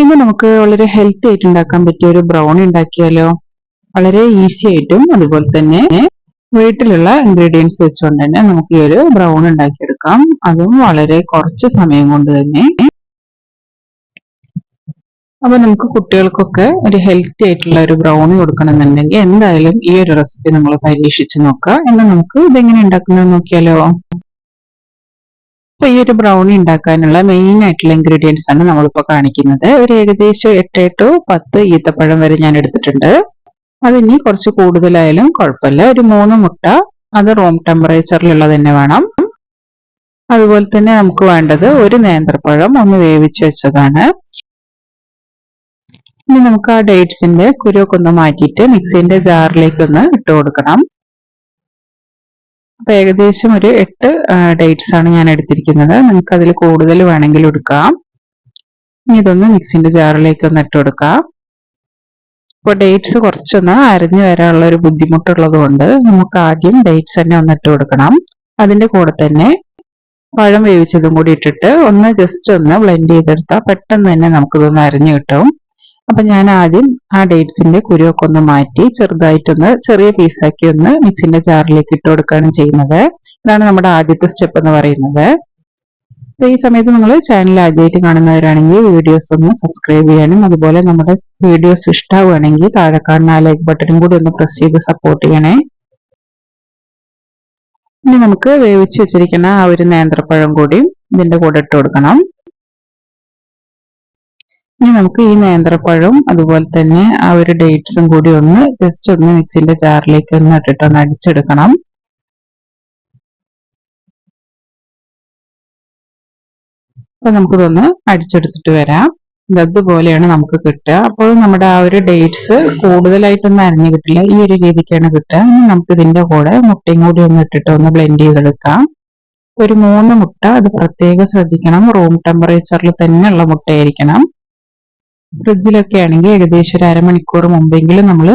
ഇന്ന് നമുക്ക് വളരെ ഹെൽത്തി ആയിട്ട് ഉണ്ടാക്കാൻ പറ്റിയ ഒരു ബ്രൗണി ഉണ്ടാക്കിയാലോ? വളരെ ഈസി ആയിട്ടും അതുപോലെ തന്നെ വീട്ടിലുള്ള ഇൻഗ്രീഡിയൻസ് വെച്ചുകൊണ്ട് തന്നെ നമുക്ക് ഈ ഒരു ബ്രൗൺ ഉണ്ടാക്കിയെടുക്കാം. അതും വളരെ കുറച്ച് സമയം കൊണ്ട് തന്നെ. അപ്പൊ നമുക്ക് കുട്ടികൾക്കൊക്കെ ഒരു ഹെൽത്തി ആയിട്ടുള്ള ഒരു ബ്രൗണി കൊടുക്കണമെന്നുണ്ടെങ്കിൽ എന്തായാലും ഈ ഒരു റെസിപ്പി നമ്മൾ പരീക്ഷിച്ച് നോക്കാം എന്നാൽ നമുക്ക് ഇതെങ്ങനെ ഉണ്ടാക്കുന്നത് നോക്കിയാലോ? അപ്പൊ ഈ ഒരു ബ്രൗണി ഉണ്ടാക്കാനുള്ള മെയിൻ ആയിട്ടുള്ള ഇൻഗ്രീഡിയൻസ് ആണ് നമ്മളിപ്പോ കാണിക്കുന്നത്. ഒരു ഏകദേശം എട്ട് ടു പത്ത് ഈത്തപ്പഴം വരെ ഞാൻ എടുത്തിട്ടുണ്ട്. അതിനി കുറച്ച് കൂടുതലായാലും കുഴപ്പമില്ല. ഒരു മൂന്ന് മുട്ട അത് റൂം ടെമ്പറേച്ചറിലുള്ളത് തന്നെ വേണം. അതുപോലെ തന്നെ നമുക്ക് വേണ്ടത് ഒരു നേന്ത്രപ്പഴം ഒന്ന് വേവിച്ച് വെച്ചതാണ്. ഇനി നമുക്ക് ആ ഡേറ്റ്സിന്റെ കുരുവൊക്കെ ഒന്ന് മാറ്റിയിട്ട് മിക്സിന്റെ ജാറിലേക്ക് ഒന്ന് ഇട്ട് കൊടുക്കണം. അപ്പൊ ഏകദേശം ഒരു എട്ട് ഡേറ്റ്സ് ആണ് ഞാൻ എടുത്തിരിക്കുന്നത്. നിങ്ങൾക്ക് അതിൽ കൂടുതൽ വേണമെങ്കിൽ എടുക്കാം. ഇനി ഇതൊന്ന് മിക്സിന്റെ ജാറിലേക്ക് ഒന്ന് ഇട്ട് കൊടുക്കാം. ഇപ്പോൾ ഡേറ്റ്സ് കുറച്ചൊന്ന് അരഞ്ഞു വരാനുള്ള ഒരു ബുദ്ധിമുട്ടുള്ളത് കൊണ്ട് നമുക്ക് ആദ്യം ഡേറ്റ്സ് തന്നെ ഒന്ന് ഇട്ട് കൊടുക്കണം. അതിന്റെ കൂടെ തന്നെ പഴം വേവിച്ചതും കൂടി ഇട്ടിട്ട് ഒന്ന് ജസ്റ്റ് ഒന്ന് ബ്ലെൻഡ് ചെയ്തെടുത്താൽ പെട്ടെന്ന് തന്നെ നമുക്കിതൊന്ന് അരഞ്ഞു കിട്ടും. അപ്പൊ ഞാൻ ആദ്യം ആ ഡേറ്റ്സിന്റെ കുരുവൊക്കെ ഒന്ന് മാറ്റി ചെറുതായിട്ടൊന്ന് ചെറിയ പീസാക്കി ഒന്ന് മിക്സിന്റെ ജാറിലേക്ക് ഇട്ട് കൊടുക്കുകയാണ് ചെയ്യുന്നത്. ഇതാണ് നമ്മുടെ ആദ്യത്തെ സ്റ്റെപ്പ് എന്ന് പറയുന്നത്. അപ്പൊ ഈ സമയത്ത് നിങ്ങൾ ചാനൽ ആദ്യമായിട്ട് കാണുന്നവരാണെങ്കിൽ വീഡിയോസ് ഒന്ന് സബ്സ്ക്രൈബ് ചെയ്യാനും അതുപോലെ നമ്മുടെ വീഡിയോസ് ഇഷ്ടമാവുകയാണെങ്കിൽ താഴെ കാണുന്ന ആ ലൈക്ക് ബട്ടണും കൂടി ഒന്ന് പ്രസ് ചെയ്ത് സപ്പോർട്ട് ചെയ്യണേ. ഇനി നമുക്ക് വേവിച്ച് വെച്ചിരിക്കുന്ന ആ ഒരു നേന്ത്രപ്പഴം കൂടി ഇതിന്റെ കൂടെ ഇട്ട് കൊടുക്കണം. ഇനി നമുക്ക് ഈ നേന്ത്രപ്പഴവും അതുപോലെ തന്നെ ആ ഒരു ഡേറ്റ്സും കൂടി ഒന്ന് ജസ്റ്റ് ഒന്ന് മിക്സിന്റെ ജാറിലേക്ക് ഒന്ന് ഇട്ടിട്ടൊന്ന് അടിച്ചെടുക്കണം. അപ്പൊ നമുക്കിതൊന്ന് അടിച്ചെടുത്തിട്ട് വരാം. അതുപോലെയാണ് നമുക്ക് കിട്ടുക. അപ്പോൾ നമ്മുടെ ആ ഒരു ഡേറ്റ്സ് കൂടുതലായിട്ടൊന്നും അരിഞ്ഞു കിട്ടില്ല. ഈ ഒരു രീതിക്കാണ് കിട്ടുക. നമുക്ക് ഇതിന്റെ കൂടെ മുട്ടയും കൂടി ഒന്ന് ഇട്ടിട്ട് ഒന്ന് ബ്ലെൻഡ് ചെയ്തെടുക്കാം. ഒരു മൂന്ന് മുട്ട അത് പ്രത്യേകം ശ്രദ്ധിക്കണം. റൂം ടെമ്പറേച്ചറിൽ തന്നെയുള്ള മുട്ടയായിരിക്കണം. ഫ്രിഡ്ജിലൊക്കെ ആണെങ്കിൽ ഏകദേശം ഒരു അരമണിക്കൂർ മുമ്പെങ്കിലും നമ്മൾ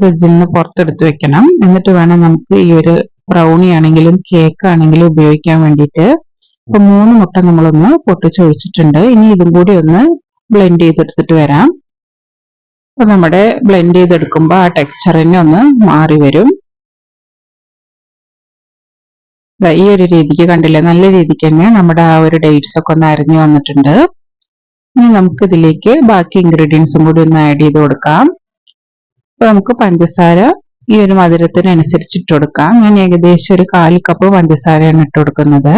ഫ്രിഡ്ജിൽ നിന്ന് പുറത്തെടുത്ത് വെക്കണം. എന്നിട്ട് വേണം നമുക്ക് ഈ ഒരു ബ്രൗണി ആണെങ്കിലും കേക്ക് ആണെങ്കിലും ഉപയോഗിക്കാൻ വേണ്ടിയിട്ട്. ഇപ്പൊ മൂന്ന് മുട്ട നമ്മളൊന്ന് പൊട്ടിച്ചൊഴിച്ചിട്ടുണ്ട്. ഇനി ഇതും കൂടി ഒന്ന് ബ്ലെൻഡ് ചെയ്തെടുത്തിട്ട് വരാം. അപ്പൊ നമ്മുടെ ബ്ലെൻഡ് ചെയ്തെടുക്കുമ്പോൾ ആ ടെക്സ്ചർ തന്നെ ഒന്ന് മാറി വരും. ഈ ഒരു രീതിക്ക് കണ്ടില്ലേ? നല്ല രീതിക്ക് തന്നെ നമ്മുടെ ആ ഒരു ഡേറ്റ്സ് ഒക്കെ ഒന്ന് അരിഞ്ഞു വന്നിട്ടുണ്ട്. ഇനി നമുക്ക് ഇതിലേക്ക് ബാക്കി ഇൻഗ്രീഡിയൻസും കൂടി ഒന്ന് ആഡ് ചെയ്ത് കൊടുക്കാം. അപ്പൊ നമുക്ക് പഞ്ചസാര ഈ ഒരു മധുരത്തിനനുസരിച്ച് ഇട്ട് കൊടുക്കാം. ഞാൻ ഏകദേശം ഒരു കാൽ കപ്പ് പഞ്ചസാരയാണ് ഇട്ട് കൊടുക്കുന്നത്.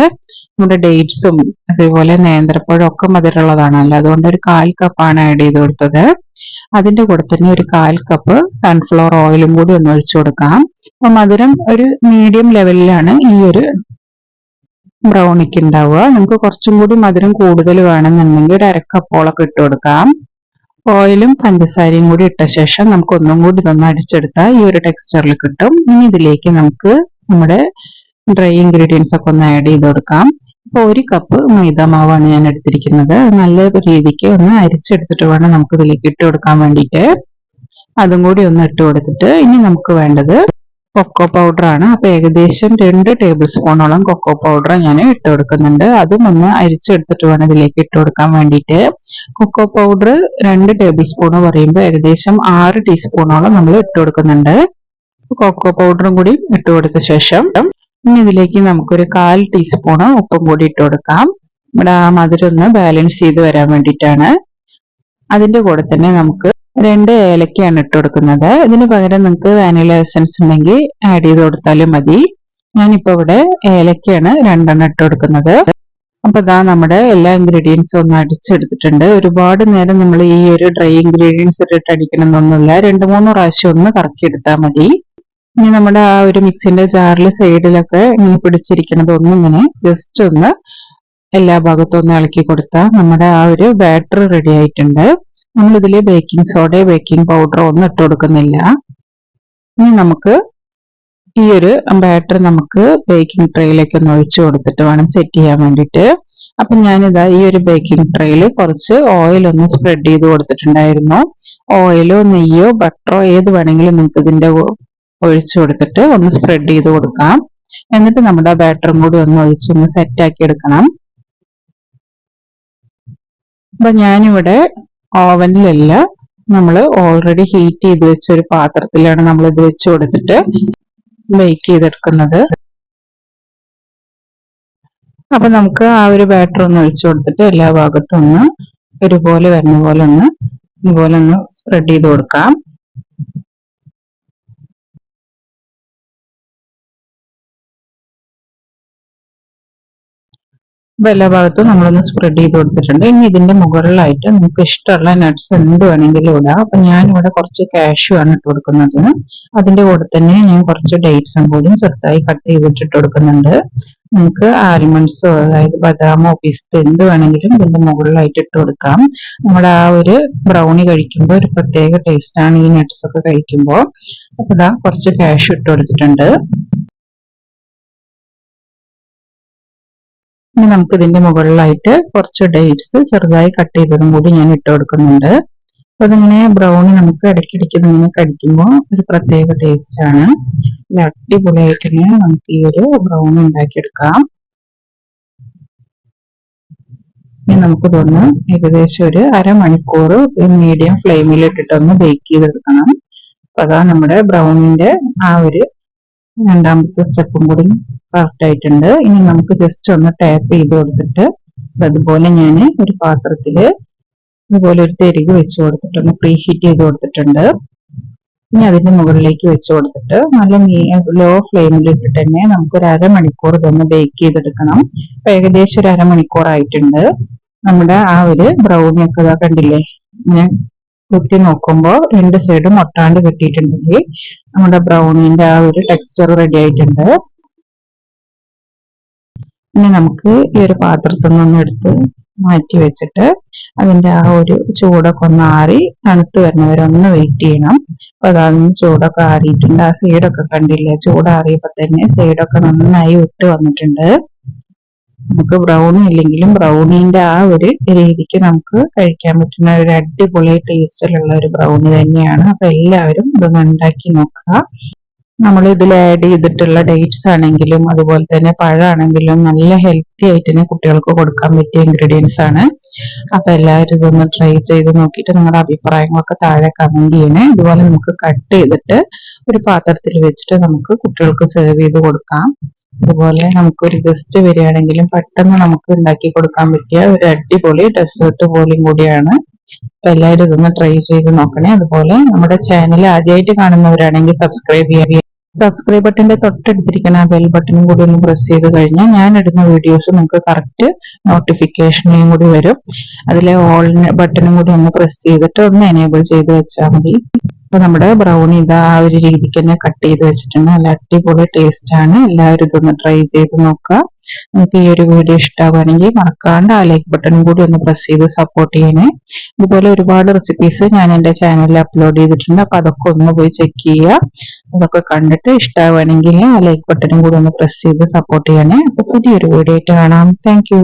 നമ്മുടെ ഡേറ്റ്സും അതേപോലെ നേന്ത്രപ്പഴം ഒക്കെ മധുരമുള്ളതാണല്ലോ അതുകൊണ്ട് ഒരു കാൽ കപ്പാണ് ആഡ് ചെയ്ത് കൊടുത്തത്. അതിന്റെ കൂടെ തന്നെ ഒരു കാൽ കപ്പ് സൺഫ്ലവർ ഓയിലും കൂടി ഒന്ന് ഒഴിച്ചു കൊടുക്കാം. അപ്പൊ മധുരം ഒരു മീഡിയം ലെവലിലാണ് ഈ ഒരു ബ്രൗണിക്ക് ഉണ്ടാവുക നമുക്ക് കുറച്ചും കൂടി മധുരം കൂടുതൽ വേണമെന്നുണ്ടെങ്കിൽ ഒരു അരക്കപ്പോളൊക്കെ ഇട്ട് കൊടുക്കാം. ഓയിലും പഞ്ചസാരയും കൂടി ഇട്ട ശേഷം നമുക്ക് ഒന്നും കൂടി ഇതൊന്ന് അടിച്ചെടുത്താൽ ഈ ഒരു ടെക്സ്ചറിൽ കിട്ടും. ഇനി ഇതിലേക്ക് നമുക്ക് നമ്മുടെ ഡ്രൈ ഇൻഗ്രീഡിയൻസ് ഒക്കെ ഒന്ന് ആഡ് ചെയ്ത് കൊടുക്കാം. ഇപ്പോൾ ഒരു കപ്പ് മൈദ മാവാണ് ഞാൻ എടുത്തിരിക്കുന്നത്. നല്ല രീതിക്ക് ഒന്ന് അരിച്ചെടുത്തിട്ട് വേണം നമുക്ക് ഇതിലേക്ക് ഇട്ട് കൊടുക്കാൻ വേണ്ടിയിട്ട്. അതും കൂടി ഒന്ന് ഇട്ട് കൊടുത്തിട്ട് ഇനി നമുക്ക് വേണ്ടത് കൊക്കോ ആണ്. അപ്പൊ ഏകദേശം രണ്ട് ടേബിൾ സ്പൂണോളം കൊക്കോ പൗഡർ ഞാൻ ഇട്ട് കൊടുക്കുന്നുണ്ട്. അതും ഒന്ന് അരിച്ചെടുത്തിട്ട് വേണം ഇതിലേക്ക് ഇട്ട് കൊടുക്കാൻ വേണ്ടിയിട്ട്. കൊക്കോ പൗഡർ രണ്ട് ടേബിൾ സ്പൂൺ പറയുമ്പോൾ ഏകദേശം ആറ് ടീസ്പൂണോളം നമ്മൾ ഇട്ട് കൊടുക്കുന്നുണ്ട്. കൊക്കോ പൗഡറും കൂടി ഇട്ട് കൊടുത്ത ശേഷം ഇനി ഇതിലേക്ക് നമുക്കൊരു കാൽ ടീസ്പൂൺ ഉപ്പും കൂടി ഇട്ട് കൊടുക്കാം. നമ്മുടെ ആ മധുരം ഒന്ന് ബാലൻസ് ചെയ്ത് വരാൻ വേണ്ടിയിട്ടാണ്. അതിന്റെ കൂടെ തന്നെ നമുക്ക് രണ്ട് ഏലക്കയാണ് ഇട്ട് കൊടുക്കുന്നത്. ഇതിന് പകരം നിങ്ങൾക്ക് വാനില എസൻസ് ഉണ്ടെങ്കിൽ ആഡ് ചെയ്ത് കൊടുത്താലും മതി. ഞാനിപ്പോ ഇവിടെ ഏലക്കയാണ് രണ്ടെണ്ണം ഇട്ട് കൊടുക്കുന്നത്. അപ്പൊ ഇതാ നമ്മുടെ എല്ലാ ഇൻഗ്രീഡിയൻസും ഒന്ന് അടിച്ചെടുത്തിട്ടുണ്ട്. ഒരുപാട് നേരം നമ്മൾ ഈ ഒരു ഡ്രൈ ഇൻഗ്രീഡിയൻസ് ഇട്ടിട്ട് അടിക്കണം എന്നൊന്നുമില്ല രണ്ട് മൂന്ന് പ്രാവശ്യം ഒന്ന് കറക്കി എടുത്താൽ മതി. ഇനി നമ്മുടെ ആ ഒരു മിക്സിന്റെ ജാറിൽ സൈഡിലൊക്കെ ഇങ്ങനെ പിടിച്ചിരിക്കണത് ഒന്നിങ്ങനെ ജസ്റ്റ് ഒന്ന് എല്ലാ ഭാഗത്തും ഒന്ന് ഇളക്കി കൊടുത്താൽ നമ്മുടെ ആ ഒരു ബാറ്റർ റെഡി ആയിട്ടുണ്ട്. നമ്മൾ ഇതിൽ ബേക്കിംഗ് സോഡ ബേക്കിംഗ് പൗഡർ ഒന്നും ഇട്ട് കൊടുക്കുന്നില്ല. ഇനി നമുക്ക് ഈ ഒരു ബാറ്റർ നമുക്ക് ബേക്കിംഗ് ട്രേയിലേക്ക് ഒന്ന് ഒഴിച്ചു കൊടുത്തിട്ട് വേണം സെറ്റ് ചെയ്യാൻ വേണ്ടിയിട്ട്. അപ്പം ഞാനിതാ ഈ ഒരു ബേക്കിംഗ് ട്രേയിൽ കുറച്ച് ഓയിൽ ഒന്ന് സ്പ്രെഡ് ചെയ്ത് കൊടുത്തിട്ടുണ്ടായിരുന്നു. ഓയിലോ നെയ്യോ ബട്ടറോ ഏത് വേണമെങ്കിലും നമുക്ക് ഇതിന്റെ ഒഴിച്ചു കൊടുത്തിട്ട് ഒന്ന് സ്പ്രെഡ് ചെയ്ത് കൊടുക്കാം. എന്നിട്ട് നമ്മുടെ ബാറ്ററും കൂടി ഒന്ന് ഒഴിച്ചൊന്ന് സെറ്റ് ആക്കി എടുക്കണം. അപ്പൊ ഞാനിവിടെ ഓവനിലല്ല നമ്മൾ ഓൾറെഡി ഹീറ്റ് ചെയ്ത് വെച്ച ഒരു പാത്രത്തിലാണ് നമ്മൾ ഇത് വെച്ച് കൊടുത്തിട്ട് ബേക്ക് ചെയ്തെടുക്കുന്നത്. അപ്പൊ നമുക്ക് ആ ഒരു ബാറ്റർ ഒന്ന് ഒഴിച്ചു കൊടുത്തിട്ട് എല്ലാ ഭാഗത്തും ഒന്ന് ഒരുപോലെ വരുന്ന പോലെ ഒന്ന് ഇതുപോലെ ഒന്ന് സ്പ്രെഡ് ചെയ്ത് കൊടുക്കാം. അപ്പൊ എല്ലാ ഭാഗത്തും നമ്മളൊന്ന് സ്പ്രെഡ് ചെയ്ത് കൊടുത്തിട്ടുണ്ട്. ഇനി ഇതിന്റെ മുകളിലായിട്ട് നമുക്ക് ഇഷ്ടമുള്ള നട്ട്സ് എന്ത് വേണമെങ്കിലും ഇടാം. അപ്പൊ ഞാൻ ഇവിടെ കുറച്ച് കാഷ്യൂ ആണ് ഇട്ട് കൊടുക്കുന്നത്. അതിന്റെ കൂടെ തന്നെ ഞാൻ കുറച്ച് ഡേറ്റ്സും കൂടിയും ചെറുതായി കട്ട് ചെയ്തിട്ട് ഇട്ട് കൊടുക്കുന്നുണ്ട്. നമുക്ക് ആൽമണ്ട്സോ അതായത് ബദാമോ പിസ്ത എന്ത് വേണമെങ്കിലും ഇതിന്റെ മുകളിലായിട്ട് ഇട്ട് കൊടുക്കാം. നമ്മുടെ ആ ഒരു ബ്രൗണി കഴിക്കുമ്പോൾ ഒരു പ്രത്യേക ടേസ്റ്റ് ആണ് ഈ നട്ട്സ് ഒക്കെ കഴിക്കുമ്പോൾ. അപ്പൊ ഇതാ കുറച്ച് കാഷ് ഇട്ട് കൊടുത്തിട്ടുണ്ട്. ഇനി നമുക്ക് ഇതിന്റെ മുകളിലായിട്ട് കുറച്ച് ഡേറ്റ്സ് ചെറുതായി കട്ട് ചെയ്തതും കൂടി ഞാൻ ഇട്ട് കൊടുക്കുന്നുണ്ട്. അപ്പൊ അതിങ്ങനെ ബ്രൗണി നമുക്ക് ഇടയ്ക്കിടയ്ക്ക് ഇങ്ങനെ കടിക്കുമ്പോൾ ഒരു പ്രത്യേക ടേസ്റ്റ് ആണ്. അടിപൊളിയായിട്ട് തന്നെ നമുക്ക് ഈ ഒരു ബ്രൗണി ഉണ്ടാക്കിയെടുക്കാം. ഇനി നമുക്ക് തോന്നുന്നു ഏകദേശം ഒരു അരമണിക്കൂർ മീഡിയം ഫ്ലെയിമിൽ ഇട്ടിട്ടൊന്ന് ബേക്ക് ചെയ്തെടുക്കണം. അപ്പൊ അതാ നമ്മുടെ ബ്രൗണിന്റെ ആ ഒരു രണ്ടാമത്തെ സ്റ്റെപ്പും കൂടി കറക്റ്റ് ആയിട്ടുണ്ട്. ഇനി നമുക്ക് ജസ്റ്റ് ഒന്ന് ടാപ്പ് ചെയ്ത് കൊടുത്തിട്ട് അതുപോലെ ഞാൻ ഒരു പാത്രത്തിൽ ഇതുപോലെ ഒരു തെരുക് വെച്ച് കൊടുത്തിട്ട് ഒന്ന് പ്രീ ഹീറ്റ് ചെയ്ത് കൊടുത്തിട്ടുണ്ട്. ഇനി അതിന്റെ മുകളിലേക്ക് വെച്ച് കൊടുത്തിട്ട് നല്ല ലോ ഫ്ലെയിമിൽ ഇട്ടിട്ട് തന്നെ നമുക്ക് ഒരു അരമണിക്കൂർ ഇതൊന്ന് ബേക്ക് ചെയ്തെടുക്കണം. അപ്പൊ ഏകദേശം ഒരു അരമണിക്കൂർ ആയിട്ടുണ്ട് നമ്മുടെ ആ ഒരു ബ്രൗണി ഒക്കെ കണ്ടില്ലേ? കുത്തി നോക്കുമ്പോൾ രണ്ട് സൈഡും ഒട്ടാണ്ട് കിട്ടിയിട്ടുണ്ടെങ്കിൽ നമ്മുടെ ബ്രൗണിന്റെ ആ ഒരു ടെക്സ്ചർ റെഡി ആയിട്ടുണ്ട്. ഇനി നമുക്ക് ഈ ഒരു പാത്രത്തിൽ നിന്നെടുത്ത് മാറ്റി വെച്ചിട്ട് അതിന്റെ ആ ഒരു ചൂടൊക്കെ ഒന്ന് ആറി തണുത്ത് വരുന്നവരെ ഒന്ന് വെയിറ്റ് ചെയ്യണം. അപ്പൊ അതൊന്ന് ചൂടൊക്കെ ആറിയിട്ടുണ്ട്. ആ സൈഡൊക്കെ കണ്ടില്ലേ? ചൂടാറിയപ്പോ തന്നെ സൈഡൊക്കെ നന്നായി വിട്ട് വന്നിട്ടുണ്ട്. നമുക്ക് ബ്രൗണി ഇല്ലെങ്കിലും ബ്രൗണിന്റെ ആ ഒരു രീതിക്ക് നമുക്ക് കഴിക്കാൻ പറ്റുന്ന ഒരു അടിപൊളി ടേസ്റ്റിലുള്ള ഒരു ബ്രൗണി തന്നെയാണ്. അപ്പൊ എല്ലാവരും ഇതൊന്ന് ഉണ്ടാക്കി നോക്കുക. നമ്മൾ ഇതിൽ ആഡ് ചെയ്തിട്ടുള്ള ഡേറ്റ്സ് ആണെങ്കിലും അതുപോലെ തന്നെ പഴമാണെങ്കിലും നല്ല ഹെൽത്തി ആയിട്ട് തന്നെ കുട്ടികൾക്ക് കൊടുക്കാൻ പറ്റിയ ഇൻഗ്രീഡിയൻസ് ആണ്. അപ്പൊ എല്ലാവരും ഇതൊന്ന് ട്രൈ ചെയ്ത് നോക്കിയിട്ട് നിങ്ങളുടെ അഭിപ്രായങ്ങളൊക്കെ താഴെ കമന്റ് ചെയ്യണേ. ഇതുപോലെ നമുക്ക് കട്ട് ചെയ്തിട്ട് ഒരു പാത്രത്തിൽ വെച്ചിട്ട് നമുക്ക് കുട്ടികൾക്ക് സെർവ് ചെയ്ത് കൊടുക്കാം. അതുപോലെ നമുക്ക് ഒരു ഗസ്റ്റ് വരികയാണെങ്കിലും പെട്ടെന്ന് നമുക്ക് ഉണ്ടാക്കി കൊടുക്കാൻ പറ്റിയ ഒരു അടിപൊളി ഡെസേർട്ട് പോലെയും കൂടിയാണ്. അപ്പൊ എല്ലാവരും ഇതൊന്ന് ട്രൈ ചെയ്ത് നോക്കണേ. അതുപോലെ നമ്മുടെ ചാനൽ ആദ്യമായിട്ട് കാണുന്നവരാണെങ്കിൽ സബ്സ്ക്രൈബ് ചെയ്യാൻ സബ്സ്ക്രൈബ് ബട്ടന്റെ തൊട്ടടുത്തിരിക്കുന്ന ബെൽ ബട്ടണും കൂടി ഒന്ന് പ്രസ് ചെയ്ത് കഴിഞ്ഞാൽ ഞാൻ ഇടുന്ന വീഡിയോസ് നിങ്ങൾക്ക് കറക്റ്റ് നോട്ടിഫിക്കേഷനെയും കൂടി വരും. അതിലെ ഓൾ ബട്ടണും കൂടി ഒന്ന് പ്രസ് ചെയ്തിട്ട് ഒന്ന് എനേബിൾ ചെയ്ത് വെച്ചാൽ മതി. അപ്പൊ നമ്മുടെ ബ്രൗണി ഇതാ ആ ഒരു രീതിക്ക് തന്നെ കട്ട് ചെയ്ത് വെച്ചിട്ടുണ്ട്. നല്ല അടിപൊളി ടേസ്റ്റ് ആണ്. എല്ലാവരും ഇതൊന്ന് ട്രൈ ചെയ്ത് നോക്കുക. നിങ്ങൾക്ക് ഈ ഒരു വീഡിയോ ഇഷ്ടമാവുകയാണെങ്കിൽ മറക്കാണ്ട് ആ ലൈക്ക് ബട്ടൺ കൂടി ഒന്ന് പ്രസ് ചെയ്ത് സപ്പോർട്ട് ചെയ്യണേ. ഇതുപോലെ ഒരുപാട് റെസിപ്പീസ് ഞാൻ എന്റെ ചാനലിൽ അപ്ലോഡ് ചെയ്തിട്ടുണ്ട്. അപ്പൊ അതൊക്കെ ഒന്ന് പോയി ചെക്ക് ചെയ്യുക. അതൊക്കെ കണ്ടിട്ട് ഇഷ്ടമാവുകയാണെങ്കിൽ ആ ലൈക്ക് ബട്ടണും കൂടി ഒന്ന് പ്രസ് ചെയ്ത് സപ്പോർട്ട് ചെയ്യണേ. അപ്പൊ പുതിയൊരു വീഡിയോ ആയിട്ട് കാണാം. താങ്ക്